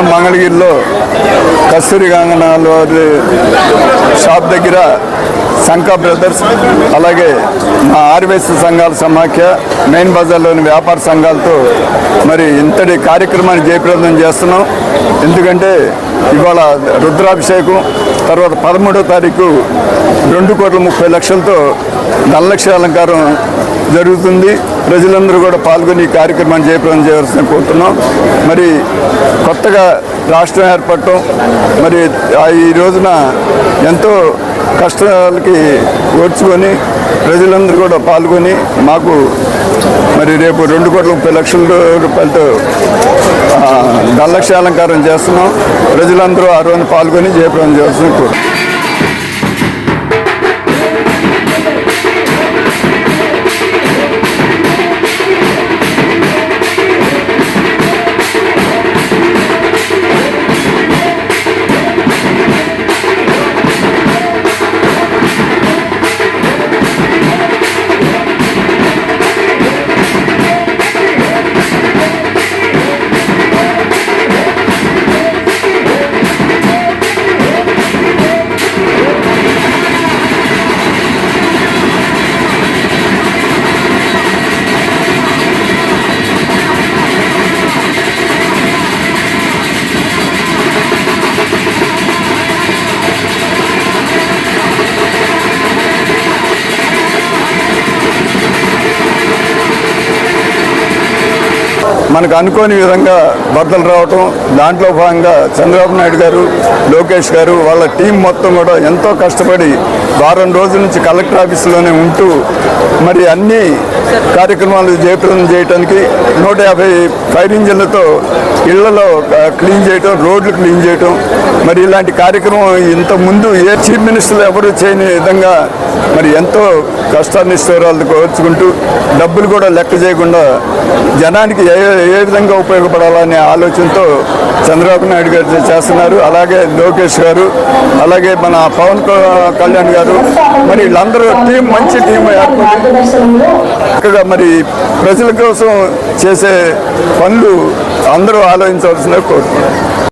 పట్టణం మంగళగిరిలో కస్తూరి గంగనాథ్ వారి షాప్ దగ్గర శంకా బ్రదర్స్ అలాగే మా ఆర్వేస్ సంఘాల సమాఖ్య మెయిన్ బజార్లోని వ్యాపార సంఘాలతో మరి ఇంతటి కార్యక్రమాన్ని జయప్రదం చేస్తున్నాం. ఎందుకంటే ఇవాళ రుద్రాభిషేకం తర్వాత పదమూడో తారీఖు రెండు కోట్ల ముప్పై లక్షలతో నల్లక్ష అలంకారం జరుగుతుంది. ప్రజలందరూ కూడా పాల్గొని ఈ కార్యక్రమాన్ని జయప్రదం చేయవలసిన కోరుతున్నాం. మరి కొత్తగా రాష్ట్రం ఏర్పడటం మరి ఆ ఈ రోజున ఎంతో కష్టాలకి ఓడ్చుకొని ప్రజలందరూ కూడా పాల్గొని మాకు మరి రేపు రెండు కోట్ల ముప్పై లక్షల రూపాయలతో నల్లక్ష అలంకారం చేస్తున్నాం. ప్రజలందరూ ఆ రోజున పాల్గొని జయప్రదం చేస్తున్నాం మనకు అనుకోని విధంగా వరదలు రావటం దాంట్లో భాగంగా చంద్రబాబు నాయుడు గారు లోకేష్ గారు వాళ్ళ టీం మొత్తం కూడా ఎంతో కష్టపడి వారం రోజుల నుంచి కలెక్టర్ ఆఫీసులోనే ఉంటూ మరి అన్నీ కార్యక్రమాలు జయప్రదం చేయడానికి నూట యాభై ఫైర్ ఇంజిన్లతో ఇళ్ళలో క్లీన్ చేయటం రోడ్లు క్లీన్ చేయటం. మరి ఇలాంటి కార్యక్రమం ఇంత ముందు ఏ చీఫ్ మినిస్టర్లు ఎవరు చేయని విధంగా మరి ఎంతో కష్టానిశ్వరాలు కోర్చుకుంటూ డబ్బులు కూడా లెక్క చేయకుండా జనానికి ఏ ఏ విధంగా ఉపయోగపడాలనే ఆలోచనతో చంద్రబాబు నాయుడు గారు చేస్తున్నారు. అలాగే లోకేష్ గారు అలాగే మన పవన్ కళ్యాణ్ గారు మరి వీళ్ళందరూ టీం మంచి టీం ఏర్పడి చక్కగా మరి ప్రజల కోసం చేసే పనులు అందరూ ఆలోచించవలసిన కోరుతున్నాను.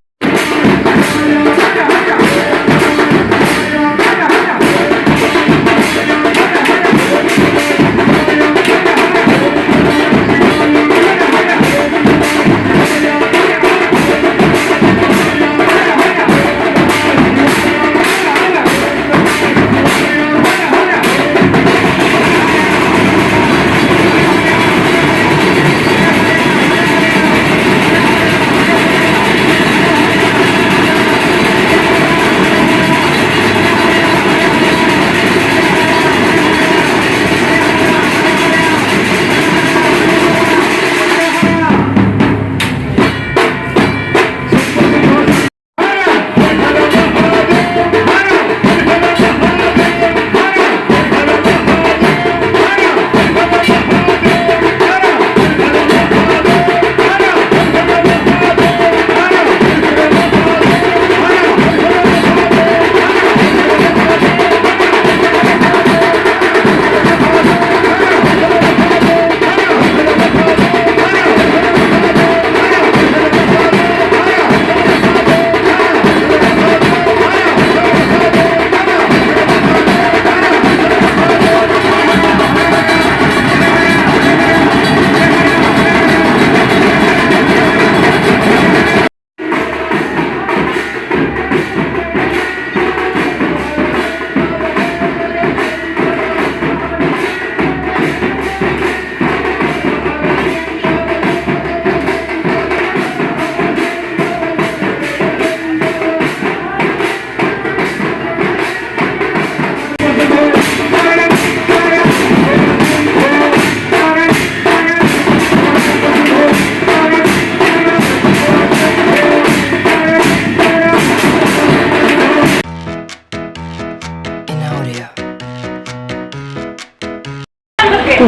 Audio.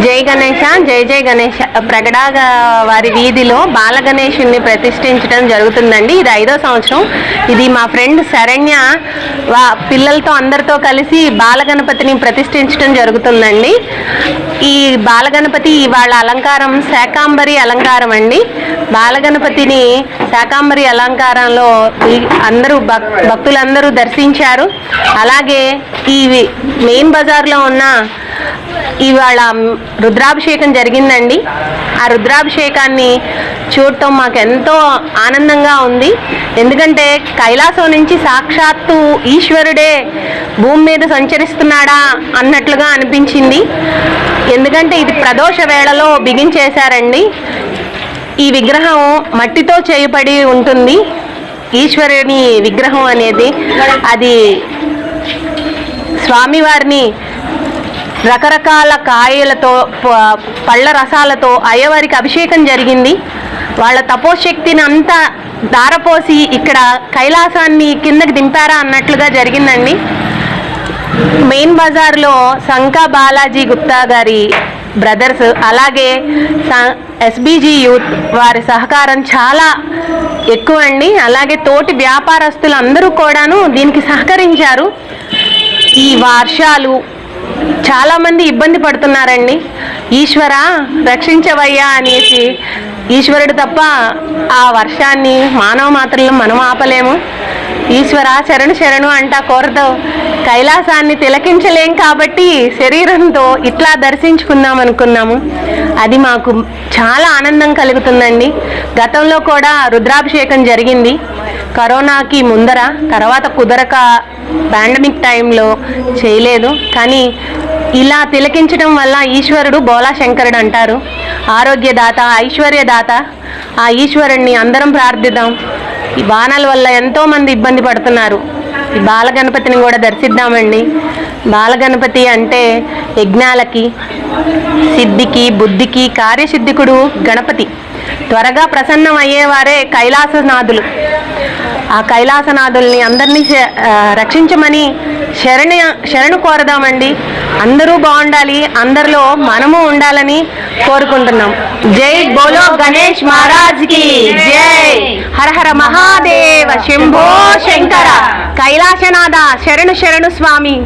జై గణేష జై జై గణేష ప్రగడాగ వారి వీధిలో బాల గణేషుని ప్రతిష్ఠించడం జరుగుతుందండి. ఇది ఐదో సంవత్సరం. ఇది మా ఫ్రెండ్ శరణ్య వా పిల్లలతో అందరితో కలిసి బాల గణపతిని ప్రతిష్ఠించడం జరుగుతుందండి. ఈ బాల గణపతి ఇవాళ అలంకారం శాకాంబరి అలంకారం అండి. బాల గణపతిని శాకాంబరి అలంకారంలో అందరూ భక్ భక్తులందరూ దర్శించారు. అలాగే ఈ మెయిన్ బజార్లో ఉన్న ఇవాళ రుద్రాభిషేకం జరిగిందండి. ఆ రుద్రాభిషేకాన్ని చూడటం మాకు ఎంతో ఆనందంగా ఉంది. ఎందుకంటే కైలాసం నుంచి సాక్షాత్తు ఈశ్వరుడే భూమి మీద సంచరిస్తున్నాడా అన్నట్లుగా అనిపించింది. ఎందుకంటే ఇది ప్రదోష వేళలో బిగించేశారండి ఈ విగ్రహం మట్టితో చేయబడి ఉంటుంది. ఈశ్వరుని విగ్రహం అనేది అది స్వామివారిని రకరకాల కాయలతో ప- పళ్ళ రసాలతో అయ్యవారికి అభిషేకం జరిగింది. వాళ్ళ తపోశక్తిని అంతా దారపోసి ఇక్కడ కైలాసాన్ని కిందకి దింపారా అన్నట్లుగా జరిగిందండి. మెయిన్ బజార్లో శంకా బాలాజీ గుప్తా గారి బ్రదర్స్ అలాగే ఎస్బీజీ యూత్ వారి సహకారం చాలా ఎక్కువ అండి. అలాగే తోటి వ్యాపారస్తులు అందరూ కూడాను దీనికి సహకరించారు. ఈ వర్షాలు చాలామంది ఇబ్బంది పడుతున్నారండి. ఈశ్వర రక్షించవయ్యా అనేసి ఈశ్వరుడు తప్ప ఆ వర్షాన్ని మానవ మాత్రలను మనం ఆపలేము. ఈశ్వర శరణు శరణు అంటా కోరతో కైలాసాన్ని తిలకించలేం కాబట్టి శరీరంతో ఇట్లా దర్శించుకుందాం అనుకున్నాము. అది మాకు చాలా ఆనందం కలుగుతుందండి. గతంలో కూడా రుద్రాభిషేకం జరిగింది. కరోనాకి ముందర తర్వాత కుదరక పాండమిక్ టైంలో చేయలేదు. కానీ ఇలా తిలకించడం వల్ల ఈశ్వరుడు బోలా శంకరుడు అంటారు. ఆరోగ్యదాత ఐశ్వర్యదాత ఆ ఈశ్వరుణ్ణి అందరం ప్రార్థిద్దాం. ఈ బాణాల వల్ల ఎంతోమంది ఇబ్బంది పడుతున్నారు. ఈ బాలగణపతిని కూడా దర్శిద్దామండి. బాలగణపతి అంటే యజ్ఞాలకి సిద్ధికి బుద్ధికి కార్యసిద్ధికుడు గణపతి. త్వరగా ప్రసన్నం అయ్యేవారే కైలాసనాథులు. ఆ కైలాసనాథుల్ని అందరినీ రక్షించమని శరణ శరణు కోరదామండి. అందరూ బాగుండాలి అందరిలో మనము ఉండాలని కోరుకుంటున్నాం. జై బోలో గణేష్ మహారాజ్కి జై. హర హర మహాదేవ శంభో శంకర. కైలాసనాథ శరణు శరణు స్వామి.